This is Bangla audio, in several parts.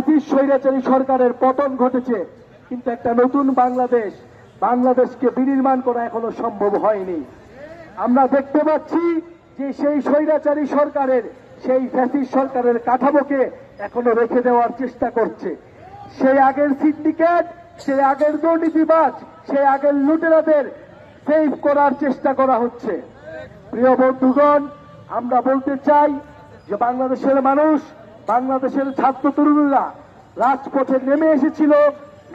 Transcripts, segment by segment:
ফ্যাসিস্ট স্বৈরাচারী সরকারের পতন ঘটেছে, কিন্তু একটা নতুন বাংলাদেশ, বাংলাদেশকে বিনির্মাণ করা এখনও সম্ভব হয়নি। আমরা দেখতে পাচ্ছি যে সেই স্বৈরাচারী সরকারের, সেই ফ্যাসিস্ট সরকারের কাঠামোকে এখনও রেখে দেওয়ার চেষ্টা করছে। সেই আগের সিন্ডিকেট, সেই আগের দুর্নীতিবাজ, সেই আগের লুটেরাদের সেভ করার চেষ্টা করা হচ্ছে। প্রিয় বন্ধুগণ, আমরা বলতে চাই যে বাংলাদেশের মানুষ বাংলাদেশের ছাত্র তরুণরা রাজপথে নেমে এসেছিল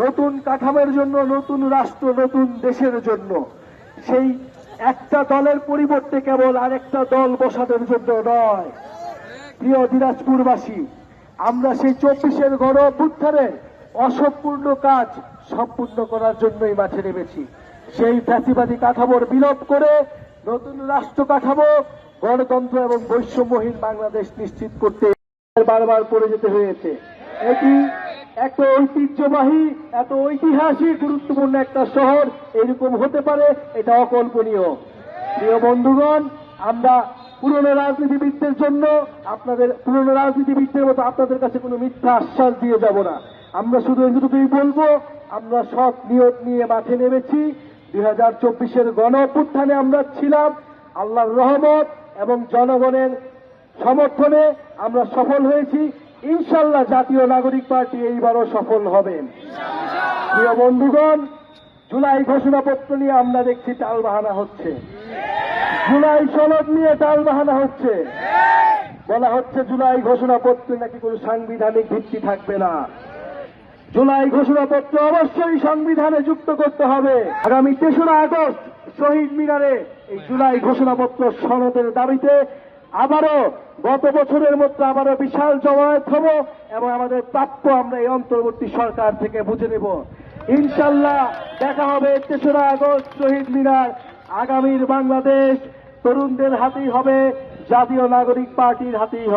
নতুন কাঠামোর জন্য, নতুন রাষ্ট্র, নতুন দেশের জন্য। সেই একটা দলের পরিবর্তে কেবল আরেকটা দল বসানোর জন্য নয়। প্রিয় দিনাজপুরবাসী, আমরা সেই চব্বিশের গণ অভ্যুত্থানের অসম্পূর্ণ কাজ সম্পূর্ণ করার জন্যই মাঠে নেমেছি। সেই ফ্যাসিবাদী কাঠামোর বিলোপ করে নতুন রাষ্ট্র কাঠামো, গণতন্ত্র এবং বৈষম্যহীন বাংলাদেশ নিশ্চিত করতে বারবার পড়ে যেতে হয়েছে। এটি এত ঐতিহ্যবাহী, এত ঐতিহাসিক, গুরুত্বপূর্ণ একটা শহর, এরকম হতে পারে, এটা অকল্পনীয়। প্রিয় বন্ধুগণ, আমরা পুরনো রাজনীতিবিদদের জন্য আপনাদের, পুরনো রাজনীতিবিদদের মতো আপনাদের কাছে কোনো মিথ্যা আশ্বাস দিয়ে যাব না। আমরা শুধু এটুকুই বলব, আমরা সৎ নিয়ত নিয়ে মাঠে নেমেছি। দুই হাজার চব্বিশের গণ অভ্যুত্থানে আমরা ছিলাম আল্লাহর রহমত এবং জনগণের সমর্থনে আমরা সফল হয়েছি। ইনশাল্লাহ জাতীয় নাগরিক পার্টি এইবারও সফল হবে। প্রিয় বন্ধুগণ, জুলাই ঘোষণাপত্র নিয়ে আমরা দেখছি টাল বাহানা হচ্ছে। জুলাই সনদ নিয়ে টাল বাহানা হচ্ছে। বলা হচ্ছে জুলাই ঘোষণাপত্রে নাকি কোনো সাংবিধানিক ভিত্তি থাকবে না। জুলাই ঘোষণাপত্র অবশ্যই সংবিধানে যুক্ত করতে হবে। আগামী তেসরা আগস্ট শহীদ মিনারে এই জুলাই ঘোষণাপত্র সনদের দাবিতে আবারও গত বছরের মধ্যে আবারও বিশাল জমায়েত হব এবং আমাদের প্রাপ্য আমরা এই অন্তর্বর্তী সরকার থেকে বুঝে নেব। ইনশাল্লাহ দেখা হবে তেসরা আগস্ট শহীদ মিনার। আগামীর বাংলাদেশ তরুণদের হাতেই হবে, জাতীয় নাগরিক পার্টির হাতেই হবে।